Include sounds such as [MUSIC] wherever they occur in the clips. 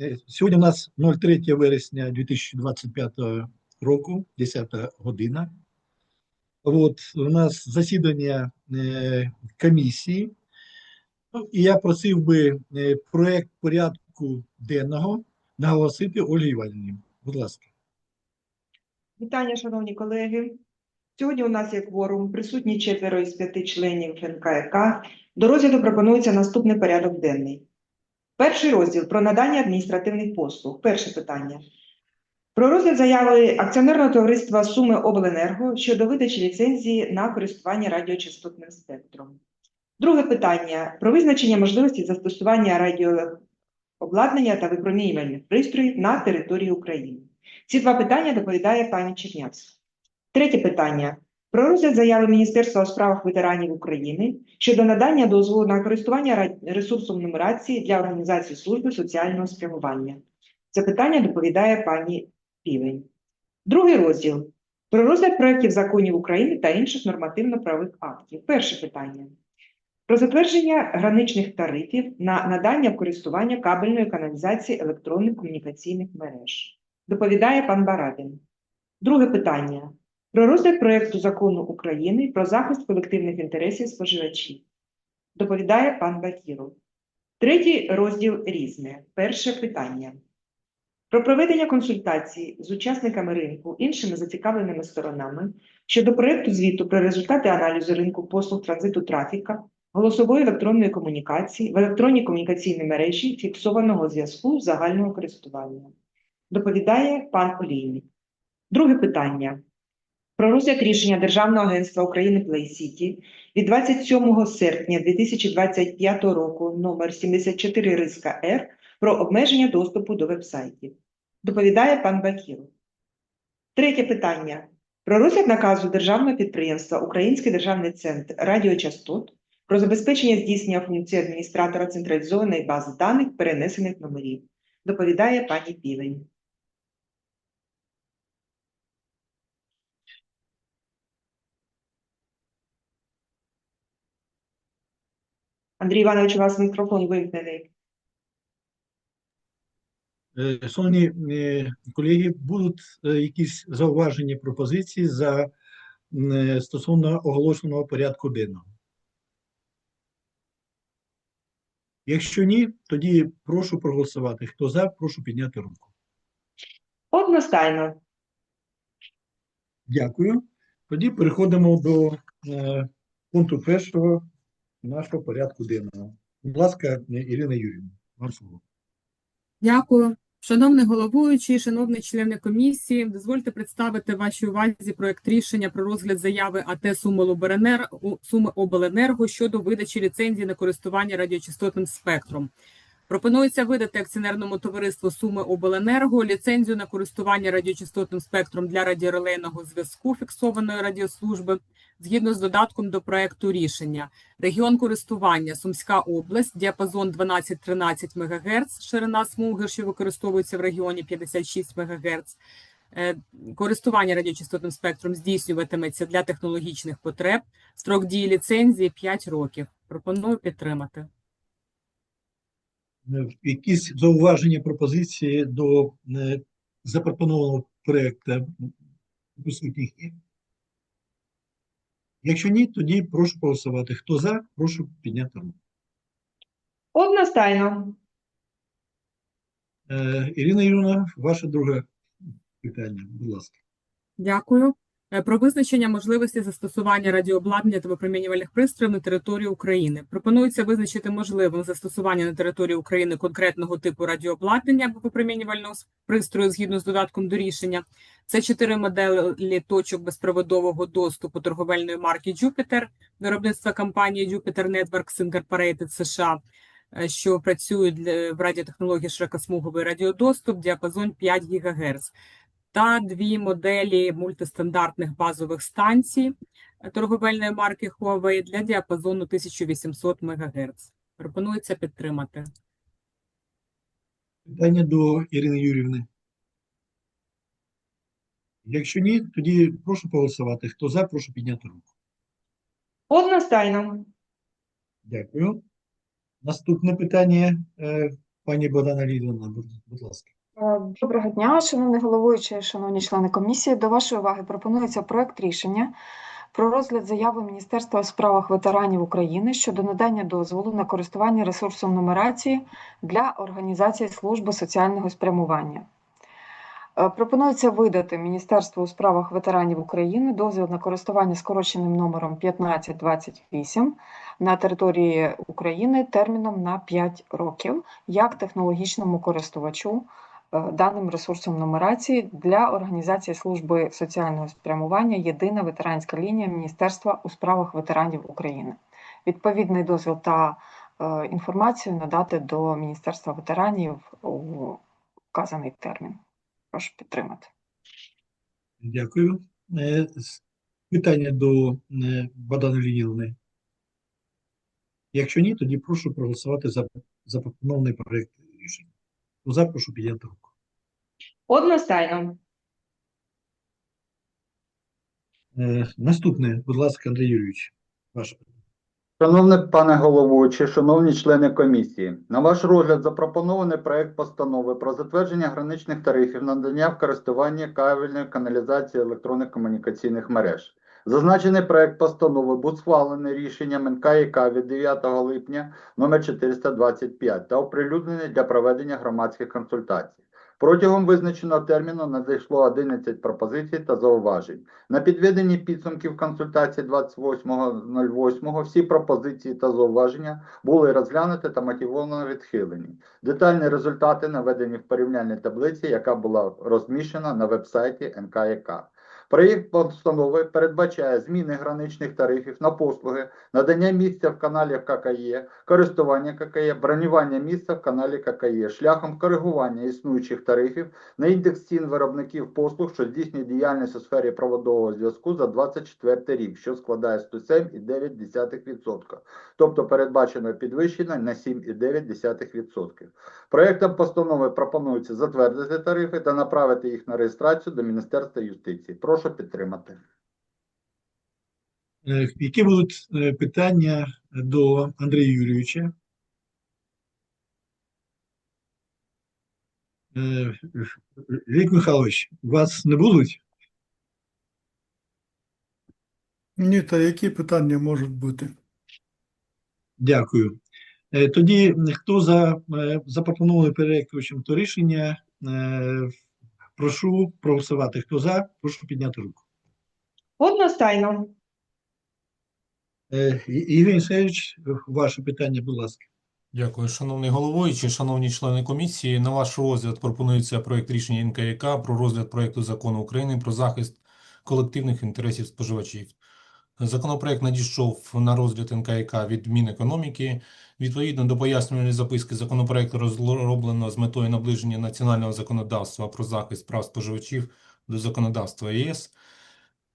е, сьогодні у нас 03 вересня 2025 року, 10 година. От у нас засідання е, комісії. Ну, і я просив би е, проект порядку денного наголосити Ольгі Іванівні. Будь ласка. Вітання, шановні колеги. Сьогодні у нас є кворум, присутні четверо із п'яти членів НКК. До розгляду пропонується наступний порядок денний. Перший розділ про надання адміністративних послуг. Перше питання. Про розгляд заяви акціонерного товариства Суми Обленерго щодо видачі ліцензії на користування радіочастотним спектром. Друге питання про визначення можливості застосування радіообладнання та випромінювальних пристроїв на території України. Ці два питання доповідає пані Чернявська. Третє питання. Про розгляд заяви Міністерства у справах ветеранів України щодо надання дозволу на користування ресурсом нумерації для організації служби соціального спрямування. Це питання доповідає пані Півень. Другий розділ. Про розгляд проєктів законів України та інших нормативно-правових актів. Перше питання. Про затвердження граничних тарифів на надання користування кабельної каналізації електронних комунікаційних мереж. Доповідає пан Барабін. Друге питання. Про розгляд проекту закону України про захист колективних інтересів споживачів. Доповідає пан Бакіров. Третій розділ різне. Перше питання. Про проведення консультацій з учасниками ринку, іншими зацікавленими сторонами щодо проекту звіту про результати аналізу ринку послуг транзиту трафіка, голосової електронної комунікації в електронній комунікаційній мережі фіксованого зв'язку загального користування. Доповідає пан Олійник. Друге питання. Про розгляд рішення Державного агентства України City від 27 серпня 2025 року номер 74 риска Р про обмеження доступу до вебсайтів. Доповідає пан Бакіров. Третє питання. Про розгляд наказу Державного підприємства Український державний центр радіочастот про забезпечення здійснення функції адміністратора централізованої бази даних перенесених номерів. Доповідає пані Півень. Андрій Іванович, у вас мікрофон вимкнений. Е, Шановні е, колеги, будуть е, якісь зауваження, пропозиції за стосовно оголошеного порядку денного? Якщо ні, тоді прошу проголосувати. Хто за, прошу підняти руку. Одностайно. Дякую. Тоді переходимо до пункту першого нашого порядку денного. Будь ласка, Ірина Юрійовна, вам слово. Дякую. Шановний головуючий, шановні члени комісії, дозвольте представити вашій увазі проект рішення про розгляд заяви АТ Суми Обленерго щодо видачі ліцензії на користування радіочастотним спектром. Пропонується видати акціонерному товариству Суми Обленерго ліцензію на користування радіочастотним спектром для радіорелейного зв'язку фіксованої радіослужби згідно з додатком до проекту рішення. Регіон користування Сумська область, діапазон 12-13 МГц, ширина смуги, що використовується в регіоні 56 МГц. Е, Користування радіочастотним спектром здійснюватиметься для технологічних потреб. Строк дії ліцензії 5 років. Пропоную підтримати. Е, Якісь зауваження, пропозиції до е, запропонованого проекту присутніх є? Якщо ні, тоді прошу голосувати. Хто за, прошу підняти руку. Одностайно. Е, Ірина Юрійовна, ваше друге питання, будь ласка. Дякую. Е, Про визначення можливості застосування радіообладнання та випромінювальних пристроїв на території України. Пропонується визначити можливим застосування на території України конкретного типу радіообладнання або випромінювального пристрою згідно з додатком до рішення. Це чотири моделі точок безпроводового доступу торговельної марки Jupiter, виробництва компанії Jupiter Networks Incorporated США, е, що для- в радіотехнології широкосмуговий радіодоступ, діапазон 5 ГГц та дві моделі мультистандартних базових станцій торговельної марки Huawei для діапазону 1800 МГц. Пропонується підтримати. Питання до Ірини Юрівни. Якщо ні, тоді прошу проголосувати. Хто за, прошу підняти руку. Одностайно. Дякую. Наступне питання е, Пані Богдана Лідівна, будь, будь ласка. Е, Доброго дня, шановний головуючий, шановні члени комісії. До вашої уваги пропонується проект рішення про розгляд заяви Міністерства у справах ветеранів України щодо надання дозволу на користування ресурсом нумерації для організації служби соціального спрямування. Е, Пропонується видати Міністерству у справах ветеранів України дозвіл на користування скороченим номером 1528 на території України терміном на 5 років як технологічному користувачу даним ресурсом нумерації для організації служби соціального спрямування Єдина ветеранська лінія Міністерства у справах ветеранів України. Відповідний дозвіл та е, інформацію надати до Міністерства ветеранів у вказаний термін. Прошу підтримати. Дякую. Е, Питання до е, Богдани Леонідовни? Якщо ні, тоді прошу проголосувати за запропонований проект рішення. Ну, За, прошу підняти руку. Одностайно. Е, Наступне, будь ласка, Андрій Юрійович, ваше питання. Шановний пане головуючий, шановні члени комісії, на ваш розгляд запропонований проект постанови про затвердження граничних тарифів надання в користування кабельної каналізації електронних комунікаційних мереж. Зазначений проект постанови був схвалений рішенням НКІК від 9 липня номер 425 та оприлюднений для проведення громадських консультацій. Протягом визначеного терміну надійшло 11 пропозицій та зауважень. На підведенні підсумків консультації 28.08 всі пропозиції та зауваження були розглянуті та мотивовано відхилені. Детальні результати наведені в порівняльній таблиці, яка була розміщена на вебсайті НКЯК. Проєкт постанови передбачає зміни граничних тарифів на послуги, надання місця в каналі ККЄ, користування ККЄ, бронювання місця в каналі ККЄ шляхом коригування існуючих тарифів на індекс цін виробників послуг, що здійснюють діяльність у сфері проводового зв'язку за 24 рік, що складає 107,9%, тобто передбачено підвищення на 7,9%. Проектом постанови пропонується затвердити тарифи та направити їх на реєстрацію до Міністерства юстиції. Прошу підтримати. Е, Які будуть е, питання до Андрія Юрійовича? Е, Вік Михайлович, у вас не будуть? Ні, та які питання можуть бути? Дякую. Тоді хто за запропонований проєктом то рішення, прошу проголосувати. Хто за, прошу підняти руку. Одностайно. Е, І- Євгеній Сергійович, ваше питання, будь ласка. Дякую, шановний головуючий, шановні члени комісії. На ваш розгляд пропонується проект рішення НКЯК про розгляд проекту закону України про захист колективних інтересів споживачів. Законопроект надійшов на розгляд НКЯК від Мінекономіки. Відповідно до пояснювальної записки, законопроект розроблено з метою наближення національного законодавства про захист прав споживачів до законодавства ЄС.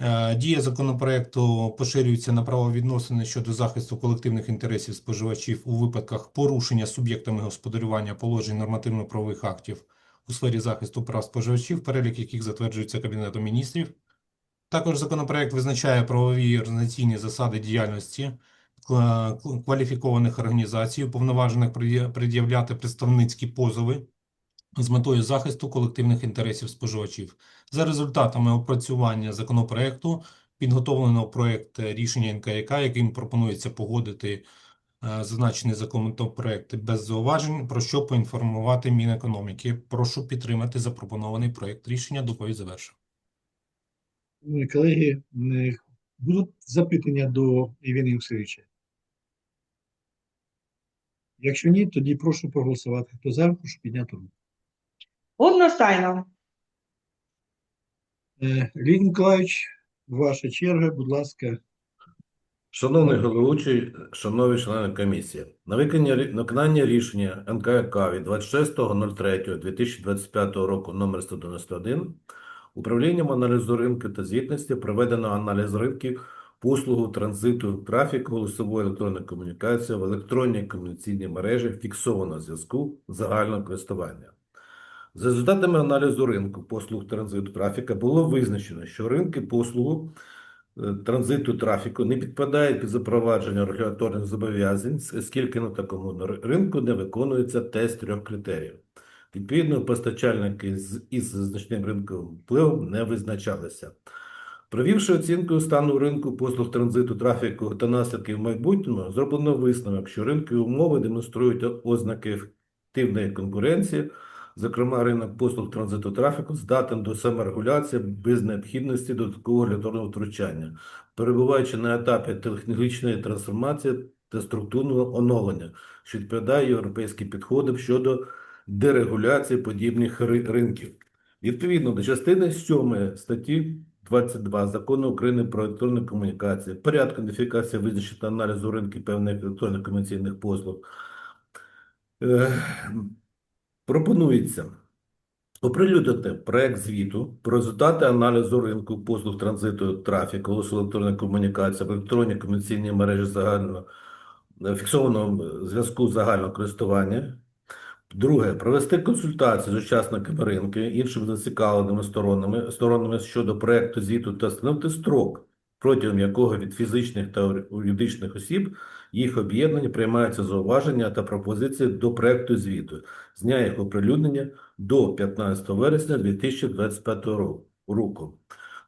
Е, Дія законопроекту поширюється на правовідносини щодо захисту колективних інтересів споживачів у випадках порушення суб'єктами господарювання положень нормативно-правових актів у сфері захисту прав споживачів, перелік яких затверджується Кабінетом міністрів. Також законопроект визначає правові організаційні засади діяльності кваліфікованих організацій, уповноважених пред'являти представницькі позови з метою захисту колективних інтересів споживачів. За результатами опрацювання законопроекту підготовлено проект рішення НКЯК, яким пропонується погодити е, зазначений законопроект без зауважень, про що поінформувати Мінекономіки. Прошу підтримати запропонований проект рішення. Доповідь завершив. Шановні колеги, е, будуть запитання до Євгенія Олексійовича? Якщо ні, тоді прошу проголосувати. Хто за, прошу підняти руку. Одностайно. Е, Леонід Миколаївич, ваша черга, будь ласка. Шановний головуючий, шановні члени комісії, на виконання, на виконання рішення НКК від 26.03.2025 року номер 191 управлінням аналізу ринку та звітності проведено аналіз ринків послугу транзиту трафіку голосової електронної комунікації в електронній комунікаційній мережі фіксованого зв'язку загального користування. За результатами аналізу ринку послуг транзиту трафіка було визначено, що ринки послугу е, транзиту трафіку не підпадають під запровадження регуляторних зобов'язань, оскільки на такому ринку не виконується тест трьох критеріїв. Відповідно, постачальники з із значним ринковим впливом не визначалися. Провівши оцінку стану ринку послуг транзиту трафіку та наслідків в майбутньому, зроблено висновок, що ринкові умови демонструють ознаки ефективної конкуренції, зокрема, ринок послуг транзиту трафіку здатен до саморегуляції без необхідності додаткового регуляторного втручання, перебуваючи на етапі технологічної трансформації та структурного оновлення, що відповідає європейським підходам щодо дерегуляції подібних ринків. Відповідно до частини 7 статті 22 Закону України про електронні комунікації, порядку ідентифікації визначення та аналізу ринків певних електронних комунікаційних послуг, е, пропонується оприлюднити проект звіту про результати аналізу ринку послуг транзиту трафіку, електронної комунікації в електронній комунікаційній мережі загального е, фіксованого зв'язку загального користування. Друге, провести консультації з учасниками ринку, іншими зацікавленими сторонами, сторонами щодо проекту звіту та встановити строк, протягом якого від фізичних та юридичних осіб їх об'єднання приймаються зауваження та пропозиції до проекту звіту, з дня їх оприлюднення до 15 вересня 2025 року.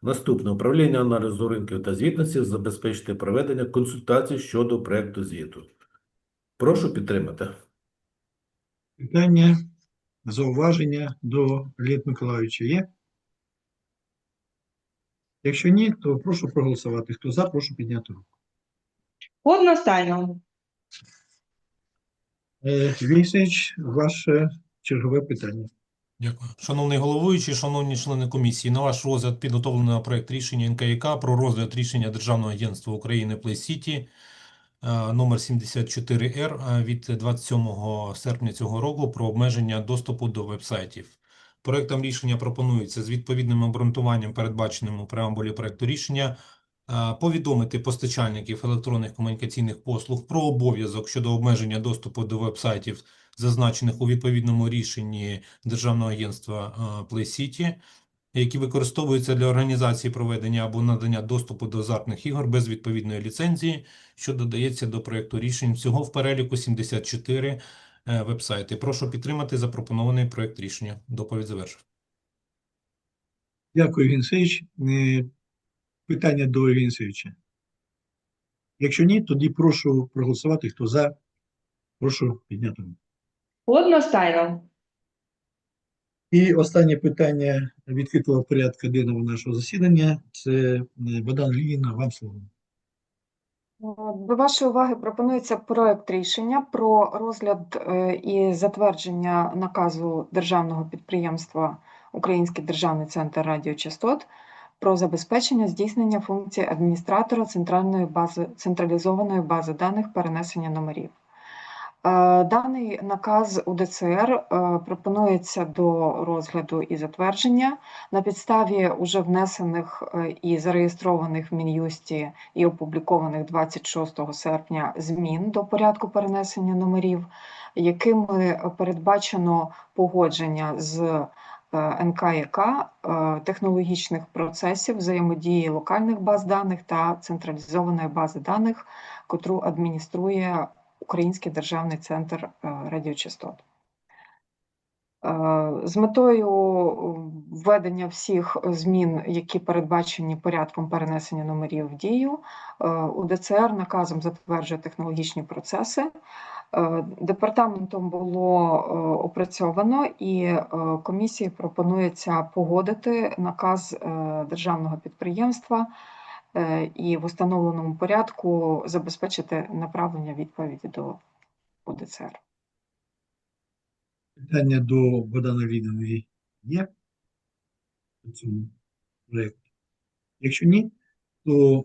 Наступне управління аналізу ринків та звітності забезпечити проведення консультацій щодо проекту звіту. Прошу підтримати. Питання, зауваження до Леоніда Миколайовича є? Якщо ні, то прошу проголосувати. Хто за, прошу підняти руку. Одностайно. Е, Війсич, ваше чергове питання. Дякую. Шановний головуючий, шановні члени комісії, на ваш розгляд підготовлено проект рішення НКЯК про розгляд рішення Державного агентства України City е, номер 74Р е, від 27 серпня цього року про обмеження доступу до вебсайтів. Проектом рішення пропонується з відповідним обґрунтуванням, передбаченим у преамбулі проекту рішення, е, повідомити постачальників електронних комунікаційних послуг про обов'язок щодо обмеження доступу до вебсайтів, зазначених у відповідному рішенні Державного агентства е, Play City, які використовуються для організації проведення або надання доступу до азартних ігор без відповідної ліцензії, що додається до проекту рішень. Всього в переліку 74 е, вебсайти. Прошу підтримати запропонований проект рішення. Доповідь завершив. Дякую, Вінсевич. Е, Питання до Вінсевича. Якщо ні, тоді прошу проголосувати. Хто за, прошу підняти. Одностайно. І останнє питання відкритого порядку денного нашого засідання – це е, Богдан Лігіна, вам слово. До вашої уваги пропонується проект рішення про розгляд е, і затвердження наказу державного підприємства Український державний центр радіочастот про забезпечення здійснення функції адміністратора центральної бази централізованої бази даних перенесення номерів. Е, Даний наказ УДЦР е, пропонується до розгляду і затвердження. На підставі уже внесених е, і зареєстрованих в Мін'юсті і опублікованих 26 серпня змін до порядку перенесення номерів, якими передбачено погодження з НКЯК технологічних процесів взаємодії локальних баз даних та централізованої бази даних, котру адмініструє Український державний центр е, радіочастот. Е, З метою введення всіх змін, які передбачені порядком перенесення номерів в дію, е, УДЦР наказом затверджує технологічні процеси. Е, Департаментом було е, опрацьовано і е, комісії пропонується погодити наказ е, державного підприємства е, і в установленому порядку забезпечити направлення відповіді до УДЦР. Питання до Богдана Лігіної є по цьому проєкту? Якщо ні, то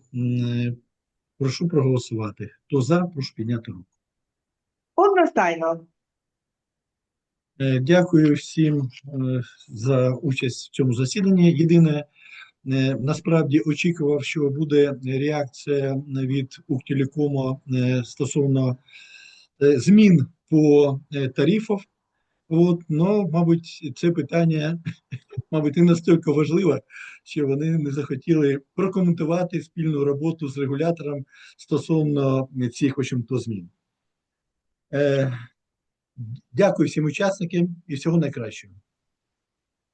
прошу проголосувати. Хто за, прошу підняти руку. Одностайно. Е, Дякую всім е, за участь в цьому засіданні. Єдине, е, насправді очікував, що буде реакція від Укртелекому е, стосовно е, змін по е, тарифах. От, ну, мабуть, це питання [LAUGHS] мабуть, не настільки важлива, що вони не захотіли прокоментувати спільну роботу з регулятором стосовно цих, общем-то, змін. Е, Дякую всім учасникам і всього найкращого.